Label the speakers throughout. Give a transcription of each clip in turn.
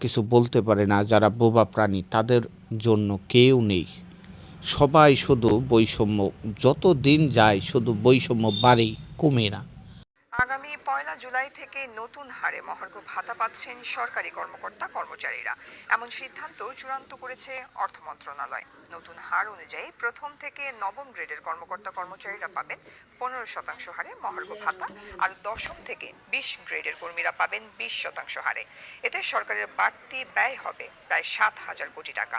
Speaker 1: কিছু বলতে পারে না, যারা বোবা প্রাণী, তাদের জন্য কেউ নেই। সবাই শুধু বৈষম্য যত দিন যায় শুধু বৈষম্য বাড়ি কমে না।
Speaker 2: আগামী পয়লা জুলাই থেকে নতুন হারে মহার্ঘ ভাতা পাচ্ছেন সরকারি কর্মকর্তা, কর্মচারীরা। এমন সিদ্ধান্ত চূড়ান্ত করেছে অর্থ মন্ত্রণালয়। নতুন হার অনুযায়ী প্রথম থেকে নবম গ্রেডের কর্মকর্তা, কর্মচারীরা পাবেন পনেরো শতাংশ হারে মহার্ঘ ভাতা আর দশম থেকে বিশ গ্রেডের কর্মীরা পাবেন বিশ শতাংশ হারে। এতে সরকারের বাড়তি ব্যয় হবে প্রায় সাত হাজার কোটি টাকা।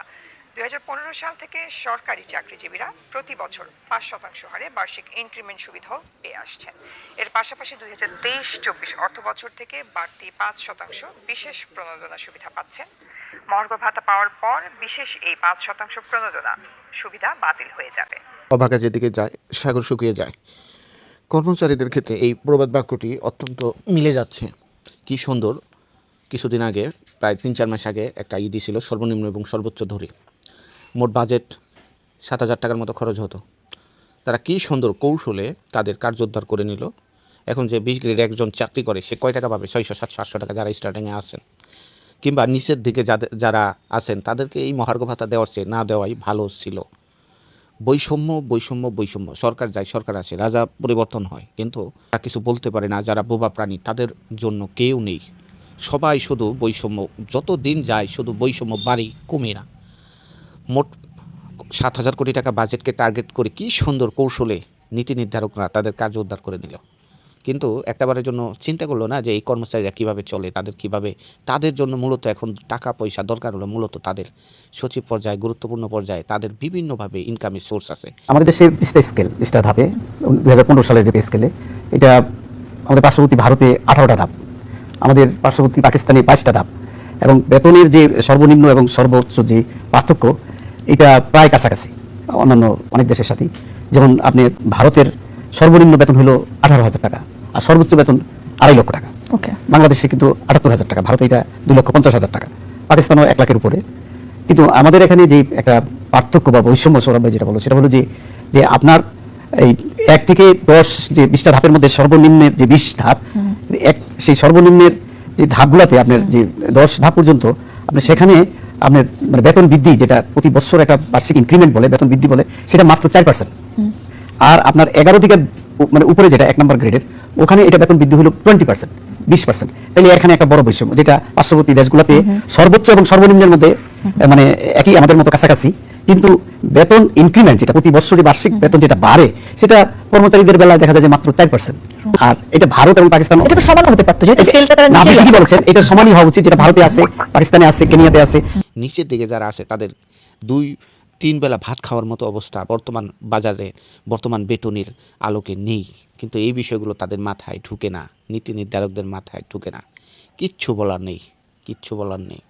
Speaker 2: দু হাজার পনেরো সাল থেকে সরকারি চাকরিজীবীরা প্রতি বছর পাঁচ শতাংশ হারে বার্ষিক ইনক্রিমেন্ট সুবিধাও পেয়ে আসছেন। এর পাশাপাশি দুই হাজার তেইশ চব্বিশ অর্থ বছর থেকে বাড়তি পাঁচ শতাংশ বিশেষ প্রণোদনা সুবিধা পাচ্ছেন। মহার্ঘ ভাতা পাওয়ার পর বিশেষ এই পাঁচ শতাংশ প্রণোদনা সুবিধা বাতিল হয়ে যাবে।
Speaker 1: অভাগা যেদিকে যায়, সাগর শুকিয়ে যায়। কর্মচারীদের ক্ষেত্রে এই প্রবাদ বাক্যটি অত্যন্ত মিলে যাচ্ছে। কি সুন্দর, কিছুদিন আগে, প্রায় তিন চার মাস আগে একটা ইডি ছিল সর্বনিম্ন এবং সর্বোচ্চ ধরে। মোট বাজেট সাত হাজার টাকার মতো খরচ হতো। তারা কি সুন্দর কৌশলে তাদের কার্যোদ্ধার করে নিল। এখন যে বিশ গ্রেড একজন চাকরি করে, সে কয় টাকা পাবে? ছয়শো, সাতশো, আটশো টাকা যারা স্টার্টিংয়ে আসেন কিংবা নিচের দিকে যাদের, যারা আছেন, তাদেরকে এই মহার্ঘ ভাতা দেওয়ার চেয়ে না দেওয়াই ভালো ছিল। বৈষম্য বৈষম্য বৈষম্য। সরকার যায়, সরকার আসে, রাজা পরিবর্তন হয়। কিন্তু তা কিছু বলতে পারে না, যারা বোবা প্রাণী, তাদের জন্য কেউ নেই। সবাই শুধু বৈষম্য যত দিন যায় শুধু বৈষম্য বাড়ি কমে না। মোট সাত হাজার কোটি টাকা বাজেটকে টার্গেট করে কি সুন্দর কৌশলে নীতি নির্ধারকরা তাদের কার্য উদ্ধার করে নিল। কিন্তু একটাবারের জন্য চিন্তা করল না যে এই কর্মচারীরা কীভাবে চলে, তাদের কীভাবে, তাদের জন্য মূলত এখন টাকা পয়সা দরকার হলো মূলত তাদের সচিব পর্যায়ে, গুরুত্বপূর্ণ পর্যায়ে, তাদের বিভিন্নভাবে ইনকামের সোর্স আছে।
Speaker 3: আমাদের দেশে স্কেল বিশটা ধাপে দুই হাজার পনেরো সালের যে স্কেলে এটা আমাদের পার্শ্ববর্তী ভারতে আঠারোটা ধাপ, আমাদের পার্শ্ববর্তী পাকিস্তানে বাইশটা ধাপ এবং বেতনের যে সর্বনিম্ন এবং সর্বোচ্চ যে পার্থক্য এটা প্রায় কাছাকাছি। অন্যান্য অনেক দেশের সাথে যেমন আপনি ভারতের সর্বনিম্ন বেতন হলো আঠারো হাজার টাকা আর সর্বোচ্চ বেতন আড়াই লক্ষ টাকা।
Speaker 4: ওকে।
Speaker 3: বাংলাদেশে কিন্তু আটাত্তর হাজার টাকা ভারতে এটা দুই লক্ষ পঞ্চাশ হাজার টাকা। পাকিস্তানও এক লাখের উপরে। কিন্তু আমাদের এখানে যে একটা পার্থক্য বা বৈষম্য সৌরভ যেটা বলো সেটা হলো যে যে আপনার এই এক থেকে দশ যে বিশটা ধাপের মধ্যে সর্বনিম্নের যে বিশ ধাপ এক সেই সর্বনিম্নের যে ধাপগুলোতে আপনার যে দশ ধাপ পর্যন্ত আপনি সেখানে আপনার মানে বেতন বৃদ্ধি যেটা প্রতি বছর একটা বার্ষিক ইনক্রিমেন্ট বলে বেতন বৃদ্ধি বলে সেটা মাত্র চার পার্সেন্ট আর আপনার এগারো থেকে মানে উপরে যেটা এক নম্বর গ্রেডের ওখানে এটা বেতন বৃদ্ধি হলো টোয়েন্টি পার্সেন্ট বিশ পার্সেন্ট তাহলে এখানে একটা বড় বৈষম্য যেটা পার্শ্ববর্তী দেশগুলোতে সর্বোচ্চ এবং সর্বনিম্নের মধ্যে মানে একই আমাদের মতো কাছাকাছি। কিন্তু বেতন ইনক্রিমেন্ট যেটা প্রতি বছর যে বার্ষিক বেতন যেটা বাড়ে সেটা কর্মচারীদের বেলায় দেখা যায় যে মাত্র চার পার্সেন্ট আর এটা ভারত এবং পাকিস্তান
Speaker 4: এটা তো সমান হতে পারতো যেহেতু স্কেলটা তারা নিজেই
Speaker 3: ঠিকই বলছেন এটা সমানই হওয়া উচিত যেটা ভারতে আছে পাকিস্তানে আছে কেনিয়াতে আছে।
Speaker 1: নিচের দিকে যারা আছে তাদের দুই তিন বেলা ভাত খাওয়ার মতো অবস্থা বর্তমান বাজারে বর্তমান বেতনের আলোকে নেই। কিন্তু এই বিষয়গুলো তাদের মাথায় ঢুকে না নীতি নির্ধারকদের মাথায় ঢুকে না। কিচ্ছু বলার নেই কিচ্ছু বলার নেই।